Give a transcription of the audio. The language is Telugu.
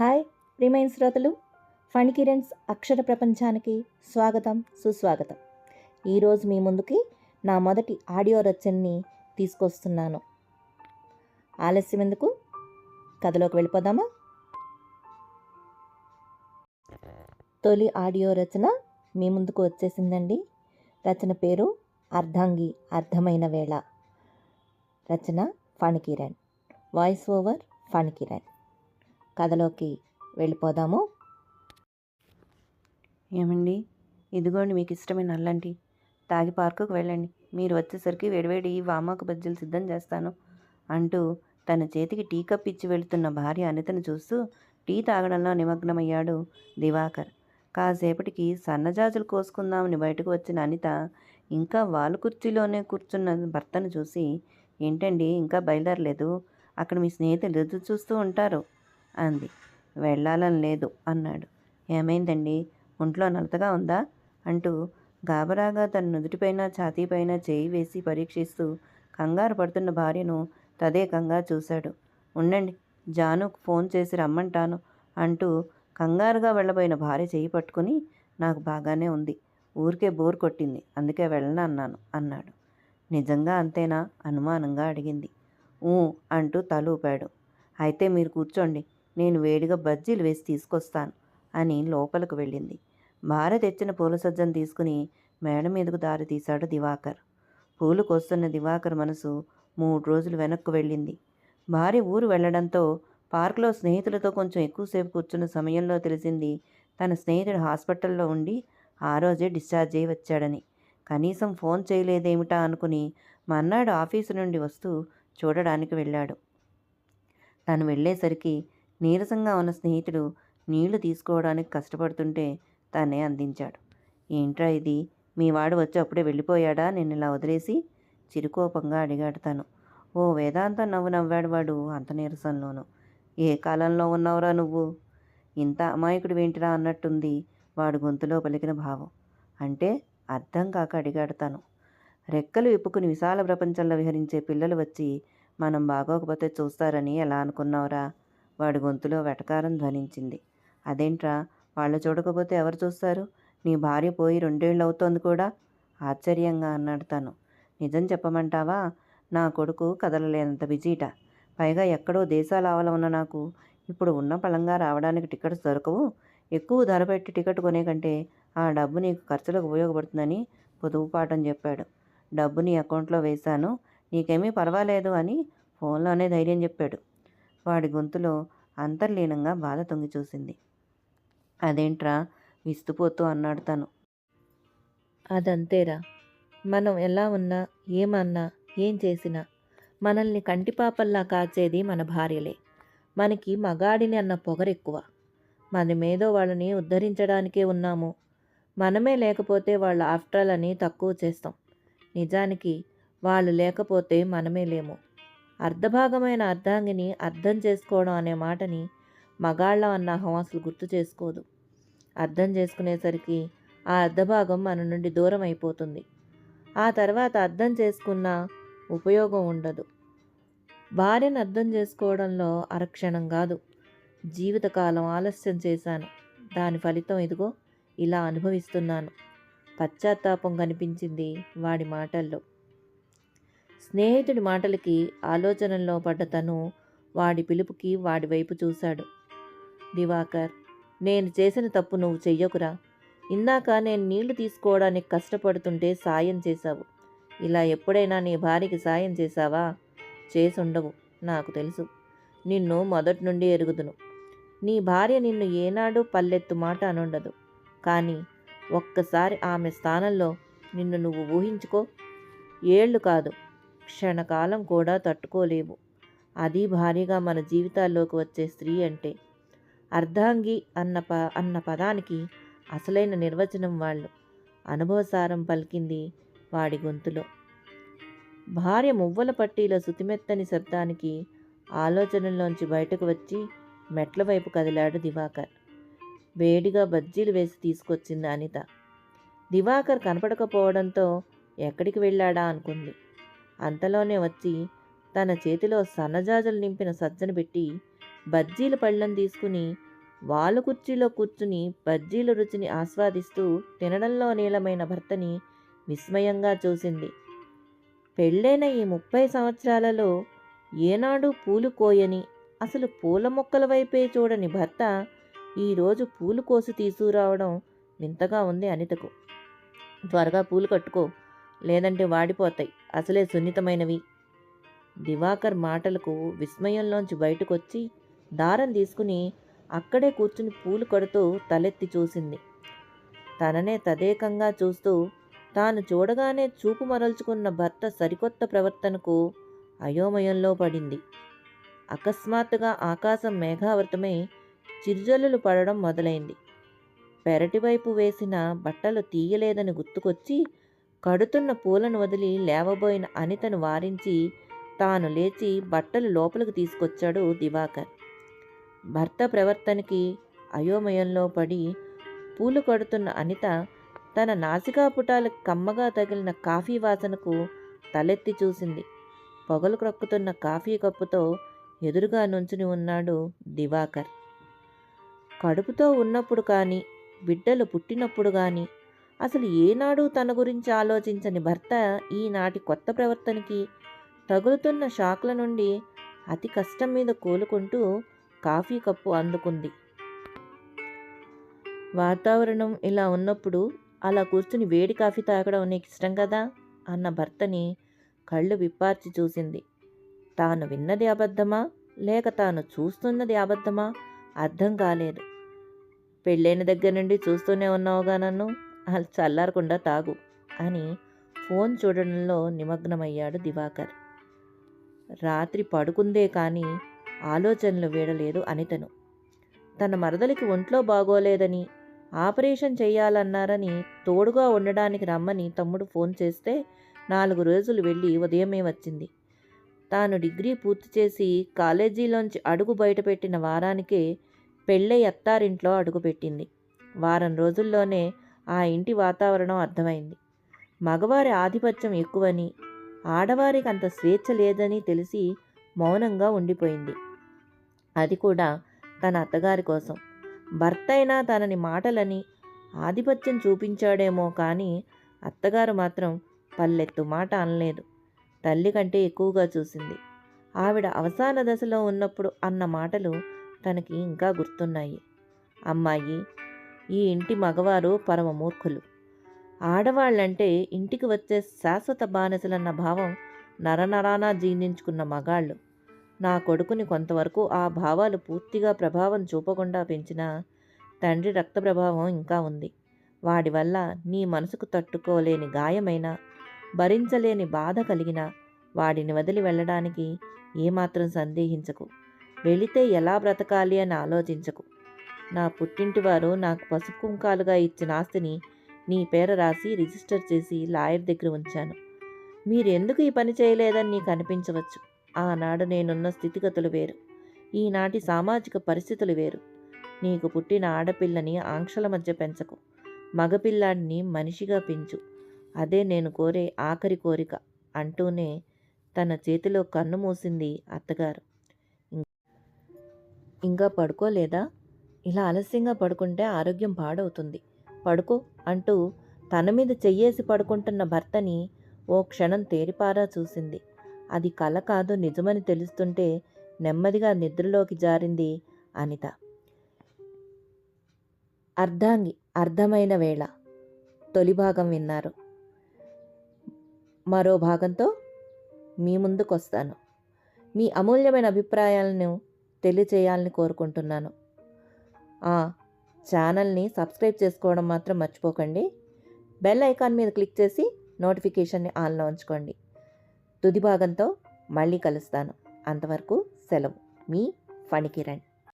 హాయ్ ప్రియమైన శ్రోతలు. ఫణికిరెన్స్ అక్షర ప్రపంచానికి స్వాగతం సుస్వాగతం. ఈరోజు మీ ముందుకి నా మొదటి ఆడియో రచనని తీసుకొస్తున్నాను. ఆలస్యం ఎందుకు? కథలోకి వెళ్ళిపోదామా? తొలి ఆడియో రచన మీ ముందుకు వచ్చేసిందండి. రచన పేరు అర్ధాంగి అర్థమైన వేళ. రచన ఫణికిరణ్. Voice over Phanikiran. కథలోకి వెళ్ళిపోదాము. ఏమండి? ఇదిగోండి మీకు ఇష్టమైన అల్లంటి. తాగి పార్కుకు వెళ్ళండి. మీరు వచ్చేసరికి వేడివేడి వామాకు బజ్జీలు సిద్ధం చేస్తాను అంటూ తన చేతికి టీ కప్ ఇచ్చి వెళుతున్న భార్య అనితను చూస్తూ టీ తాగడంలో నిమగ్నమయ్యాడు దివాకర్. కాసేపటికి సన్నజాజులు కోసుకుందామని బయటకు వచ్చిన అనిత ఇంకా వాలు కుర్చీలోనే కూర్చున్న భర్తను చూసి ఏంటండి? ఇంకా బయలుదేరలేదు. అక్కడ మీ స్నేహితులు ఎదురు చూస్తూ ఉంటారు. అంది. వెళ్ళాలని లేదు అన్నాడు. ఏమైందండి? ఒంట్లో నలతగా ఉందా? అంటూ గాబరాగా తన నుదుటిపైన ఛాతీపైన చేయి వేసి పరీక్షిస్తూ కంగారు పడుతున్న భార్యను తదేకంగా చూశాడు. ఉండండి జానుకు ఫోన్ చేసి రమ్మంటాను అంటూ కంగారుగా వెళ్ళబోయిన భార్య చేయి పట్టుకుని నాకు బాగానే ఉంది. ఊరికే బోర్ కొట్టింది. అందుకే వెళ్ళను అన్నాను అన్నాడు. నిజంగా అంతేనా? అనుమానంగా అడిగింది. ఊ అంటూ తలూపాడు అయితే మీరు కూర్చోండి. నేను వేడిగా బజ్జీలు వేసి తీసుకొస్తాను అని లోపలికి వెళ్ళింది. భార్య తెచ్చిన పూల సజ్జను తీసుకుని మేడ మీదకు దారి తీశాడు దివాకర్. పూలు కోస్తున్న దివాకర్ మనసు మూడు రోజులు వెనక్కు వెళ్ళింది. భార్య ఊరు వెళ్ళడంతో పార్కులో స్నేహితులతో కొంచెం ఎక్కువసేపు కూర్చున్న సమయంలో తెలిసింది తన స్నేహితుడు హాస్పిటల్లో ఉండి ఆ రోజే డిశ్చార్జ్ అయి వచ్చాడని. కనీసం ఫోన్ చేయలేదేమిటా అనుకుని మర్నాడు ఆఫీసు నుండి వస్తూ చూడడానికి వెళ్ళాడు. తను వెళ్ళేసరికి నీరసంగా ఉన్న స్నేహితుడు నీళ్ళు తీసుకోవడానికి కష్టపడుతుంటే తనే అందించాడు. ఏంట్రా ఇది? మీ వాడు వచ్చి అప్పుడే వెళ్ళిపోయాడా? నేను ఇలా వదిలేసి? చిరుకోపంగా అడిగాడు తను. ఓ వేదాంతం నవ్వు నవ్వాడు వాడు అంత నీరసంలోనూ. ఏ కాలంలో ఉన్నావురా నువ్వు? ఇంత అమాయకుడు ఏంటిరా అన్నట్టుంది వాడు గొంతులో పలికిన భావం. అంటే అర్థం కాక అడిగాడు తను. రెక్కలు విప్పుకుని విశాల ప్రపంచంలో విహరించే పిల్లలు వచ్చి మనం బాగోకపోతే చూస్తారని ఎలా అనుకున్నావురా? వాడి గొంతులో వెటకారం ధ్వనించింది. అదేంట్రా వాళ్ళు చూడకపోతే ఎవరు చూస్తారు? నీ భార్య పోయి రెండేళ్ళు అవుతోంది కూడా? ఆశ్చర్యంగా అన్నాడు తను. నిజం చెప్పమంటావా? నా కొడుకు కదలలేనంత బిజీట. పైగా ఎక్కడో దేశాల ఆవల ఉన్న నాకు. ఇప్పుడు ఉన్న పలంగా రావడానికి టికెట్స్ దొరకవు. ఎక్కువ ధర పెట్టి టికెట్ కొనే కంటే ఆ డబ్బు నీకు ఖర్చులకు ఉపయోగపడుతుందని పొదుపు పాఠం చెప్పాడు. డబ్బు నీ అకౌంట్లో వేశాను. నీకేమీ పర్వాలేదు అని ఫోన్లోనే ధైర్యం చెప్పాడు. వాడి గొంతులో అంతర్లీనంగా బాధ తొంగి చూసింది. అదేంట్రా? విస్తుపోతూ అన్నాడు తను. అదంతేరా. మనం ఎలా ఉన్నా ఏమన్నా ఏం చేసినా మనల్ని కంటిపాపల్లా కాచేది మన భార్యలే. మనకి మగాడిని అన్న పొగరెక్కువ. మనమేదో వాళ్ళని ఉద్ధరించడానికే ఉన్నాము. మనమే లేకపోతే వాళ్ళ ఆఫ్టర్లని తక్కువ చేస్తాం. నిజానికి వాళ్ళు లేకపోతే మనమే లేము. అర్ధభాగమైన అర్ధాంగిని అర్థం చేసుకోవడం అనే మాటని మగాళ్ళ అన్న అహం అసలు గుర్తు చేసుకోదు. అర్థం చేసుకునేసరికి ఆ అర్ధభాగం మన నుండి దూరం అయిపోతుంది. ఆ తర్వాత అర్థం చేసుకున్న ఉపయోగం ఉండదు. భార్యను అర్థం చేసుకోవడంలో అరక్షణం కాదు. జీవితకాలం ఆలస్యం చేశాను. దాని ఫలితం ఇదిగో ఇలా అనుభవిస్తున్నాను. పశ్చాత్తాపం కనిపించింది వాడి మాటల్లో. స్నేహితుడి మాటలకి ఆలోచనల్లో పడ్డ తను వాడి పిలుపుకి వాడి వైపు చూశాడు. దివాకర్ నేను చేసిన తప్పు నువ్వు చెయ్యకురా. ఇందాక నేను నీళ్ళు తీసుకోవడానికి కష్టపడుతుంటే సాయం చేశావు. ఇలా ఎప్పుడైనా నీ భార్యకి సాయం చేశావా? చేసుండవు నాకు తెలుసు. నిన్ను మొదటి నుండి ఎరుగుదును. నీ భార్య నిన్ను ఏనాడు పల్లెత్తు మాట అనుండదు. కానీ ఒక్కసారి ఆమె స్థానంలో నిన్ను నువ్వు ఊహించుకో. ఏళ్ళు కాదు క్షణకాలం కూడా తట్టుకోలేవు. అది భారీగా మన జీవితాల్లోకి వచ్చే స్త్రీ అంటే. అర్ధాంగి అన్న ప అన్న పదానికి అసలైన నిర్వచనం వాళ్ళు. అనుభవసారం పలికింది వాడి గొంతులో. భార్య మువ్వల పట్టీల శుతిమెత్తని శబ్దానికి ఆలోచనల్లోంచి బయటకు వచ్చి మెట్ల వైపు కదిలాడు దివాకర్. వేడిగా బజ్జీలు వేసి తీసుకొచ్చింది అనిత. దివాకర్ కనపడకపోవడంతో ఎక్కడికి వెళ్ళాడా అనుకుంది. అంతలోనే వచ్చి తన చేతిలో సన్నజాజులు నింపిన సజ్జను పెట్టి బజ్జీల పళ్ళను తీసుకుని వాలు కుర్చీలో కూర్చుని బజ్జీల రుచిని ఆస్వాదిస్తూ తినడంలో నీలమైన భర్తని విస్మయంగా చూసింది. పెళ్ళైన ఈ ముప్పై సంవత్సరాలలో ఏనాడు పూలు కోయని అసలు పూల మొక్కల వైపే చూడని భర్త ఈరోజు పూలు కోసి తీసుకురావడం వింతగా ఉంది అనితకు. త్వరగా పూలు కట్టుకో లేదంటే వాడిపోతాయి. అసలే సున్నితమైనవి. దివాకర్ మాటలకు విస్మయంలోంచి బయటకొచ్చి దారం తీసుకుని అక్కడే కూర్చుని పూలు కడుతూ తలెత్తి చూసింది. తననే తదేకంగా చూస్తూ తాను చూడగానే చూపు మరల్చుకున్న భర్త సరికొత్త ప్రవర్తనకు అయోమయంలో పడింది. అకస్మాత్తుగా ఆకాశం మేఘావృతమై చిరుజల్లులు పడడం మొదలైంది. పెరటివైపు వేసిన బట్టలు తీయలేదని గుర్తుకొచ్చి కడుతున్న పూలను వదిలి లేవబోయిన అనితను వారించి తాను లేచి బట్టలు లోపలికి తీసుకొచ్చాడు దివాకర్. భర్త ప్రవర్తనకి అయోమయంలో పడి పూలు కడుతున్న అనిత తన నాసికాపుటాలకు కమ్మగా తగిలిన కాఫీ వాసనకు తలెత్తి చూసింది. పొగలు క్రొక్కుతున్న కాఫీ కప్పుతో ఎదురుగా నుంచుని ఉన్నాడు దివాకర్. కడుపుతో ఉన్నప్పుడు కానీ బిడ్డలు పుట్టినప్పుడు కానీ అసలు ఏనాడు తన గురించి ఆలోచించని భర్త ఈనాటి కొత్త ప్రవర్తనకి తగులుతున్న షాక్ల నుండి అతి కష్టం మీద కోలుకుంటూ కాఫీ కప్పు అందుకుంది. వాతావరణం ఇలా ఉన్నప్పుడు అలా కూర్చుని వేడి కాఫీ తాగడం నీకు ఇష్టం కదా? అన్న భర్తని కళ్ళు విప్పార్చి చూసింది. తాను విన్నది అబద్ధమా? లేక తాను చూస్తున్నది అబద్ధమా? అర్థం కాలేదు. పెళ్ళైన దగ్గర నుండి చూస్తూనే ఉన్నావుగా నన్ను? చల్లారకుండా తాగు అని ఫోన్ చూడడంలో నిమగ్నమయ్యాడు దివాకర్. రాత్రి పడుకుందే కానీ ఆలోచనలు వీడలేదు అనితను. తన మరదలికి ఒంట్లో బాగోలేదని ఆపరేషన్ చేయాలన్నారని తోడుగా ఉండడానికి రమ్మని తమ్ముడు ఫోన్ చేస్తే నాలుగు రోజులు వెళ్ళి ఉదయమే వచ్చింది. తాను డిగ్రీ పూర్తి చేసి కాలేజీలోంచి అడుగు బయటపెట్టిన వారానికే పెళ్ళై అత్తారింట్లో అడుగుపెట్టింది. వారం రోజుల్లోనే ఆ ఇంటి వాతావరణం అర్థమైంది. మగవారి ఆధిపత్యం ఎక్కువని ఆడవారికి అంత స్వేచ్ఛ లేదని తెలిసి మౌనంగా ఉండిపోయింది. అది కూడా తన అత్తగారి కోసం. భర్త అయినా తనని మాటలని ఆధిపత్యం చూపించాడేమో కానీ అత్తగారు మాత్రం పల్లెత్తు మాట అనలేదు. తల్లి కంటే ఎక్కువగా చూసింది. ఆవిడ అవసాన దశలో ఉన్నప్పుడు అన్న మాటలు తనకి ఇంకా గుర్తున్నాయి. అమ్మాయి ఈ ఇంటి మగవారు పరమ మూర్ఖులు. ఆడవాళ్ళంటే ఇంటికి వచ్చే శాశ్వత బానిసలన్న భావం నరనరానా జీర్ణించుకున్న మగాళ్ళు. నా కొడుకుని కొంతవరకు ఆ భావాలు పూర్తిగా ప్రభావం చూపకుండా పెంచిన తండ్రి రక్త ప్రభావం ఇంకా ఉంది. వాడి వల్ల నీ మనసుకు తట్టుకోలేని గాయమైన భరించలేని బాధ కలిగిన వాడిని వదిలి వెళ్ళడానికి ఏమాత్రం సందేహించకు. వెళితే ఎలా బ్రతకాలి అని ఆలోచించకు. నా పుట్టింటివారు నాకు పసుపు కుంకాలుగా ఇచ్చిన ఆస్తిని నీ పేర రాసి రిజిస్టర్ చేసి లాయర్ దగ్గర ఉంచాను. మీరు ఎందుకు ఈ పని చేయలేదని నీకు అనిపించవచ్చు. ఆనాడు నేనున్న స్థితిగతులు వేరు. ఈనాటి సామాజిక పరిస్థితులు వేరు. నీకు పుట్టిన ఆడపిల్లని ఆంక్షల మధ్య పెంచకు. మగపిల్లాడిని మనిషిగా పెంచు. అదే నేను కోరే ఆఖరి కోరిక అంటూనే తన చేతిలో కన్ను మూసింది అత్తగారు. ఇంకా పడుకోలేదా? ఇలా ఆలస్యంగా పడుకుంటే ఆరోగ్యం పాడవుతుంది. పడుకో అంటూ తన మీద చెయ్యేసి పడుకుంటున్న భర్తని ఓ క్షణం తేరిపారా చూసింది. అది కల కాదు నిజమని తెలుస్తుంటే నెమ్మదిగా నిద్రలోకి జారింది అనిత. అర్ధాంగి అర్థమైన వేళ. తొలి భాగం విన్నారు. మరో భాగంతో మీ ముందుకొస్తాను. మీ అమూల్యమైన అభిప్రాయాలను తెలియచేయాలని కోరుకుంటున్నాను. ఛానల్ని సబ్స్క్రైబ్ చేసుకోవడం మాత్రం మర్చిపోకండి. బెల్ ఐకాన్ మీద క్లిక్ చేసి నోటిఫికేషన్ని ఆన్లో ఉంచుకోండి. తుది భాగంతో మళ్ళీ కలుస్తాను. అంతవరకు సెలవు. మీ ఫణికిరణ్.